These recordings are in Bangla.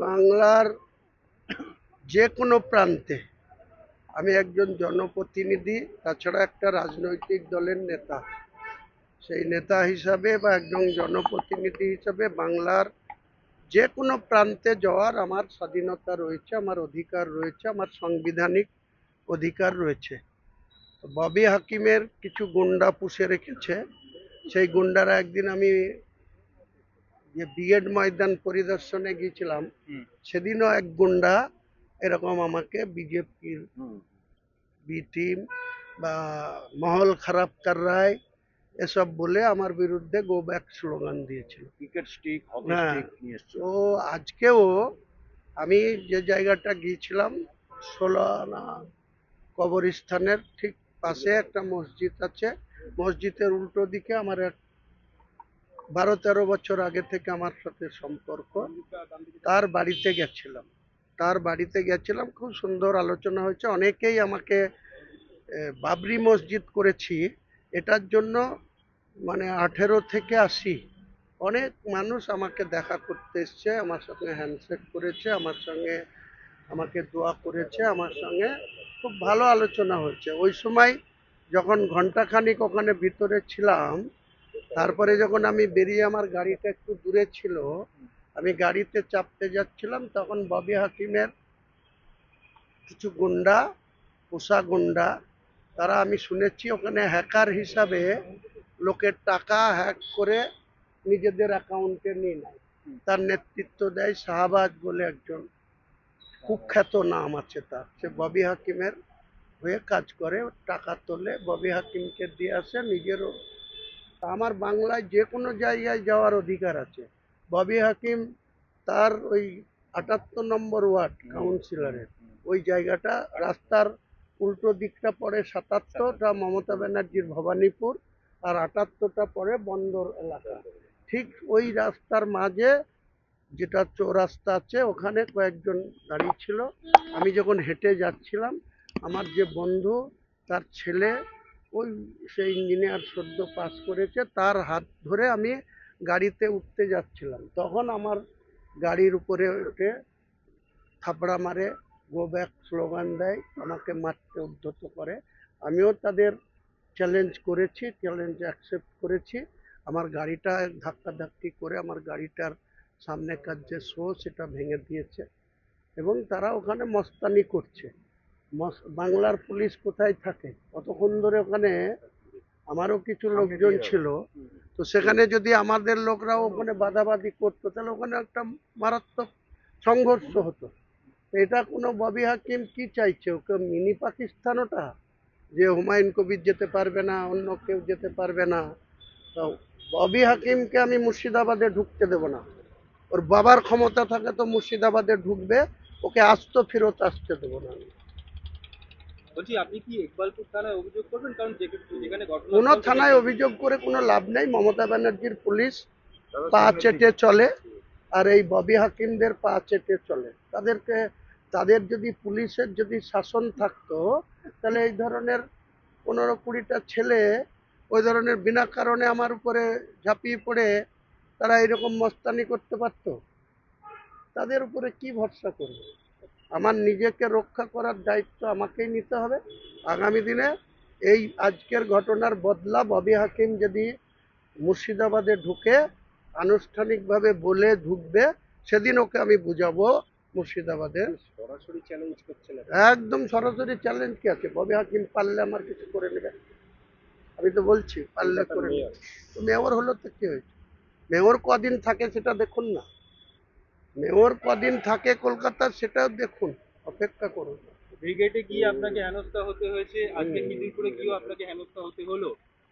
বাংলার যে কোনো প্রান্তে আমি একজন জনপ্রতিনিধি, তাছাড়া একটা রাজনৈতিক দলের নেতা। সেই নেতা হিসাবে বা একজন জনপ্রতিনিধি হিসাবে বাংলার যে কোনো প্রান্তে যাওয়ার আমার স্বাধীনতা রয়েছে, আমার অধিকার রয়েছে, আমার সাংবিধানিক অধিকার রয়েছে। ববি হাকিমের কিছু গুন্ডা পুষে রেখেছে। সেই গুন্ডারা একদিন আমি যে বিএড ময়দান পরিদর্শনে গিয়েছিলাম সেদিনও এক গুন্ডা এরকম আমাকে বিজেপির বি টিম বা মহল খারাপ কর রায় এসব বলে আমার বিরুদ্ধে গো ব্যাক স্লোগান দিয়েছিল। ক্রিকেট স্টিক হ্যাঁ। তো আজকেও আমি যে জায়গাটা গিয়েছিলাম ষোলো আনা কবরস্থানের ঠিক পাশে একটা মসজিদ আছে মসজিদের উল্টো দিকে আমার এক বারো তেরো বছর আগে থেকে আমার সাথে সম্পর্ক। তার বাড়িতে গেছিলাম। তার বাড়িতে গেছিলাম, খুব সুন্দর আলোচনা হয়েছে। অনেকেই আমাকে বাবরি মসজিদ করেছি। এটার জন্য মানে আঠেরো থেকে আশি। অনেক মানুষ আমাকে দেখা করতে এসছে, আমার সঙ্গে হ্যান্ডশেক করেছে, আমার সঙ্গে আমাকে দোয়া করেছে, আমার সঙ্গে খুব ভালো আলোচনা হয়েছে। ওই সময় যখন ঘন্টাখানিক ওখানে ভিতরে ছিলাম তারপরে যখন আমি বেরিয়ে আমার গাড়িটা একটু দূরে ছিল, আমি গাড়িতে চাপতে যাচ্ছিলাম, তখন ববি হাকিমের কিছু গুন্ডা, পোষা গুন্ডা, তারা আমি শুনেছি ওখানে হ্যাকার হিসাবে লোকের টাকা হ্যাক করে নিজেদের অ্যাকাউন্টে নিয়ে নেয়। তার নেতৃত্ব দেয় শাহবাজ বলে একজন। কুখ্যাত নাম আছে তার। সে ববি হাকিমের হয়ে কাজ করে, টাকা তোলে। ববি হাকিমকে দিয়ে আসে, নিজেরও আমার বাংলায় যে কোনো জায়গায় যাওয়ার অধিকার আছে। ববি হাকিম তার ওই আটাত্তর নম্বর ওয়ার্ড কাউন্সিলরের। ওই জায়গাটা রাস্তার উল্টো দিকটা পড়ে সাতাত্তরটা মমতা ব্যানার্জির ভবানীপুর, আর আটাত্তরটা পড়ে বন্দর এলাকা। ঠিক ওই রাস্তার মাঝে যেটা চৌরাস্তা আছে, ওখানে কয়েকজন দাঁড়িয়ে ছিল। আমি যখন হেঁটে যাচ্ছিলাম, আমার যে বন্ধু, তার ছেলে ওই সে ইঞ্জিনিয়ার সদ্য পাস করেছে, তার হাত ধরে আমি গাড়িতে উঠতে যাচ্ছিলাম। তখন আমার গাড়ির উপরে উঠে থাপড়া মারে গো ব্যাক স্লোগান দেয়, আমাকে মারতে উদ্ধত করে। আমিও তাদের চ্যালেঞ্জ করেছি চ্যালেঞ্জ অ্যাকসেপ্ট করেছি। আমার গাড়িটা ধাক্কাধাক্কি করে আমার গাড়িটার সামনেকার যে শো, সেটা ভেঙে দিয়েছে এবং তারা ওখানে মস্তানি করছে। বাংলার পুলিশ কোথায় থাকে? কতক্ষণ ধরে ওখানে আমারও কিছু লোকজন ছিল। তো সেখানে যদি আমাদের লোকরাও ওখানে বাধাবাধি করতো তাহলে ওখানে একটা মারাত্মক সংঘর্ষ হতো। এটা কোনো ববি হাকিম কি চাইছে? ওকে মিনি পাকিস্তান ওটা যে হুমায়ুন কবির যেতে পারবে না অন্য কেউ যেতে পারবে না। তো ববি হাকিমকে আমি মুর্শিদাবাদে ঢুকতে দেবো না। ওর বাবার ক্ষমতা থাকে তো মুর্শিদাবাদে ঢুকবে ওকে আস্ত ফেরত আসতে দেবো না আমি। বলছি আপনি কি ইকবালপুর থানায় অভিযোগ করবেন? কারণ যেখানে কোনো থানায় অভিযোগ করে কোনো লাভ নেই। মমতা ব্যানার্জির পুলিশ পা চেটে চলে আর এই ববি হাকিমদের পা চেটে চলে। তাদেরকে তাদের যদি পুলিশের যদি শাসন থাকতো তাহলে এই ধরনের পনেরো কুড়িটা ছেলে ওই ধরনের বিনা কারণে আমার উপরে ঝাঁপিয়ে পড়ে তারা এরকম মস্তানি করতে পারতো? তাদের উপরে কি ভরসা করবে? আমার নিজেকে রক্ষা করার দায়িত্ব আমাকেই নিতে হবে। আগামী দিনে এই আজকের ঘটনার বদলা ববি হাকিম যদি মুর্শিদাবাদে ঢুকে আনুষ্ঠানিকভাবে বলে ঢুকবে সেদিন ওকে আমি বুঝাবো মুর্শিদাবাদে। সরাসরি চ্যালেঞ্জ করছেন একদম সরাসরি চ্যালেঞ্জ কি আছে? ববি হাকিম পারলে আমার কিছু করে নেবে? আমি তো বলছি পারলে করে নেবে। তো মেয়র হলো তো কি? হয়েছে মেয়র কদিন থাকে সেটা দেখুন না। মেয়র কদিন থাকে কলকাতার সেটাও দেখুন অপেক্ষা করুন। ব্রিগেডে গিয়ে আপনাকে হেনস্থা হতে হয়েছে? আজকে মিদিরপুরে গিয়েও আপনাকে হেনস্থা হতে হলো?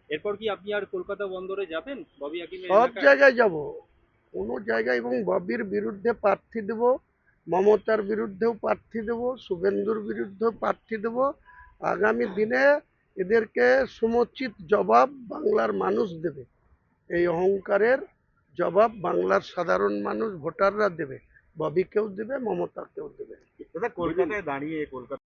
এরপর কি আপনি আর কলকাতা বন্দরে যাবেন? ববি সব জায়গায় যাব। কোনো জায়গায় এবং ববির বিরুদ্ধে প্রার্থী দেব মমতার বিরুদ্ধেও প্রার্থী দেব শুভেন্দুর বিরুদ্ধেও প্রার্থী দেব। আগামী দিনে এদেরকে সমুচিত জবাব বাংলার মানুষ দেবে। এই অহংকারের জবাব বাংলার সাধারণ মানুষ ভোটাররা দেবে। ববিকেও দেবে মমতাকেও দেবে। দাদা কলকাতায় দাঁড়িয়ে কলকাতা